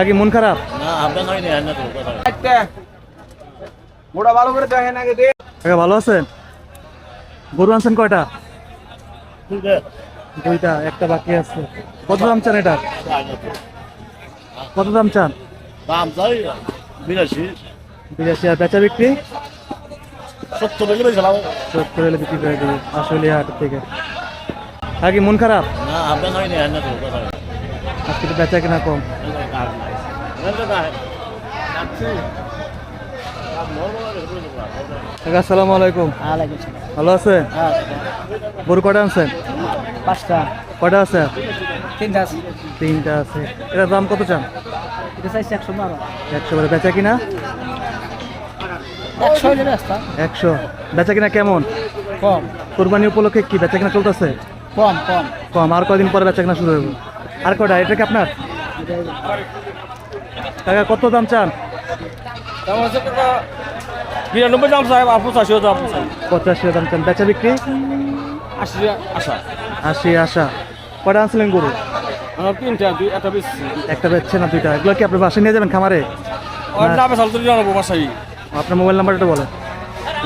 আগে মন খারাপ? তো কথা ভালো করে দেখেন আগে কাকা ভালো আছেন? গরু আনছেন কয়টা? দুইটা। একটা বাকি আছে। কত দাম চান এটা। কত দাম চান? দাম চাই বিরাশি। বিরাশি আর বেচা বিক্রি? সত্তর হলে বেশি লাভ। সত্তর হলে বিক্রি করে দেবে আসলে হাট থেকে। আগে মন খারাপ? না আজকে তো বেচা কিনা কম। আসসালামু আলাইকুম। ভালো আছে গরু কয়টা আনছেন? পাঁচটা। কয়টা আছে? তিনটা আছে। তিনটা আছে। এটার দাম কত চান? এটা চাইছি একশো বারো। একশো করে বেচা কিনা? একশো একশো। বেচা কিনা কেমন? কম। কোরবানি উপলক্ষে কি বেচা কিনা চলতেছে? কম কম। কম। আর কয়দিন পরে বেচা কিনা শুরু হবে আর কটা? এটা কি আপনার? কাকা কত দাম চান? বিরানব্বই দাম সাহেব আপু চাষিও দাম চাই। পঁচাশি দাম চান। বেচা বিক্রি? আশি আশা। আশি আশা। কয়টা আনছিলেন গরু? তিনটা দুই একটা বেশি একটা বেচছে না দুইটা। এগুলো কি আপনি বাসায় নিয়ে যাবেন খামারে? বাসাই আপনার মোবাইল নাম্বারটা বলেন।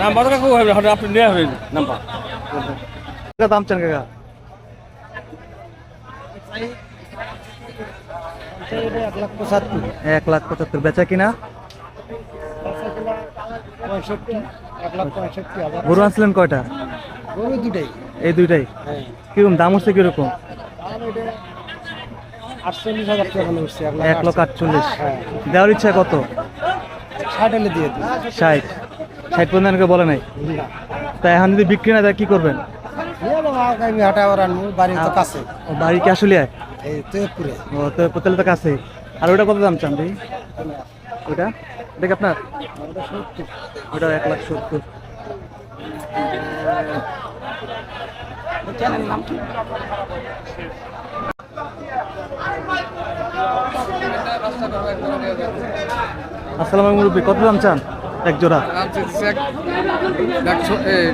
নাম্বার তো কাকু হবে হঠাৎ আপনি নিয়ে হবেন নাম্বার। দাম চান কাকা? এক লাখ পঁচাত্তর। বেচা কিনা? গরু আনছিলেন কয়টা? গরু দুটাই এই দুইটাই। কীরকম দাম হচ্ছে কীরকম? এক লক্ষ আটচল্লিশ। দেওয়ার ইচ্ছা কত? ষাট। দিয়ে ষাট ষাট পর্যন্ত আমাকে বলে নাই? তাই এখন যদি বিক্রি না দেয় কি করবেন? বাড়ি কি আসলে এই তৈপুরে ও তো পোতালে তো কাছে আর ওটা কত দাম চান ভাই? ওটা? এটা কি আপনার? ওটা এক লাখ সত্তর। আসসালাম আলাইকুম মুরব্বী কত দাম চান? এক জোড়া।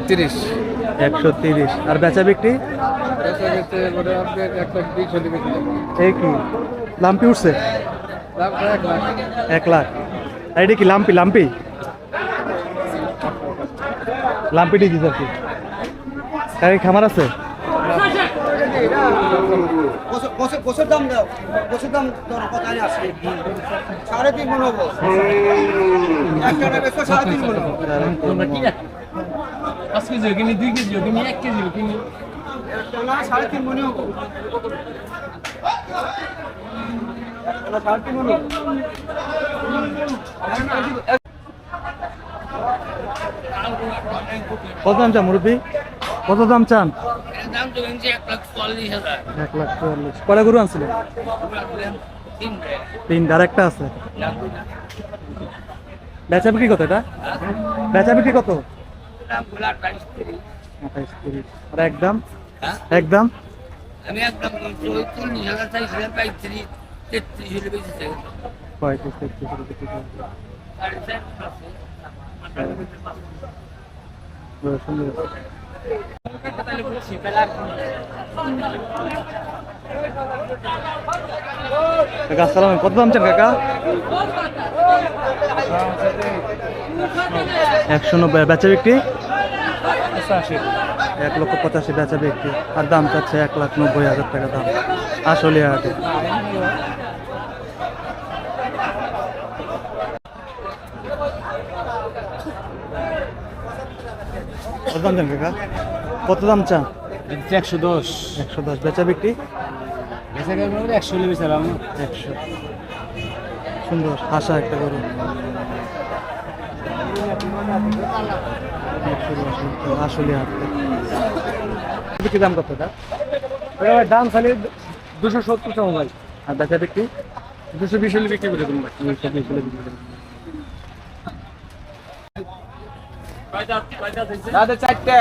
তিরিশ। একশো তিরিশ। আর বেচা বিক্রি? এই কি? লাম্পি উঠছে? এক লাখ। আর এটা কি লাম্পি? লাম্পি? লাম্পি ডিজিজ আর কি? কার কি খামার আছে? গোসের দাম দাও। গোসের দাম ধরো কত আনি আসে সাড়ে তিন মন হব। একটা সাড়ে তিন মন হব। পাঁচ কেজি কিনি দুই কেজি কিনি এক কেজি কিনি। সাড়ে তিন মনে হব সাড়ে তিন মন কত দাম চান মুরব্বী? কত দাম চান? দাম এক লাখ চুয়াল্লিশ কটা গরু আনছিলেন? তিনটা। আর একটা আছে। বেচা বিক্রি কত এটা? বেচা বিক্রি কত? আর একদম একদম আমি একদম চল্লিশ হাজার চাইছিলাম পঁয়ত্রিশ তেত্রিশ হলে বেশি চাই। পঁয়ত্রিশ তেত্রিশ সুন্দর। কাকা আসসালাম কত দাম চান কাকা? একশো নব্বই। বেচা বিক্রি? এক লক্ষ পঁচাশি বেচা বিক্রি। আর দাম চাচ্ছে এক লাখ নব্বই হাজার টাকা দাম। আসলে হাটে। কত দাম চান কাকা? কত দাম চান? একশো দশ। একশো দশ। বেচা বিক্রি? একশো হলে বেচালাম একশো। সুন্দর আশা একটা আসলে বিক্রি দাম কত দাম খালি দুশো সত্তর টাকা ভাই। আর বেচা বিক্রি? দুশো বিশ হলে বিক্রি করে দেবো ভাই। দুইশো বিশ হলে বিক্রি করবেন। দাদা চারটে।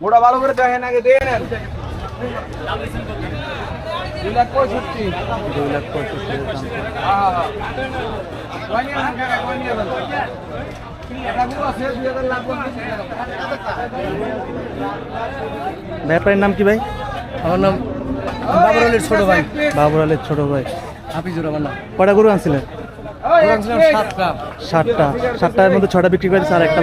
মোটা ভালো করে দেখেন আগে দিয়ে নেন। দুই লাখ পঁয়ষট্টি। দুই লাখ পঁয়ষট্টি ব্যাপারীর নাম কি ভাই? আমার নাম বাবর আলীর ছোট ভাই। বাবুর আলীর ছোট ভাই। হাফিজুর রহমান নাম। কটা গরু আনছিলেন? সাতটা। সাতটা। সাতটার মধ্যে ছটা বিক্রি করে দিচ্ছে আর একটা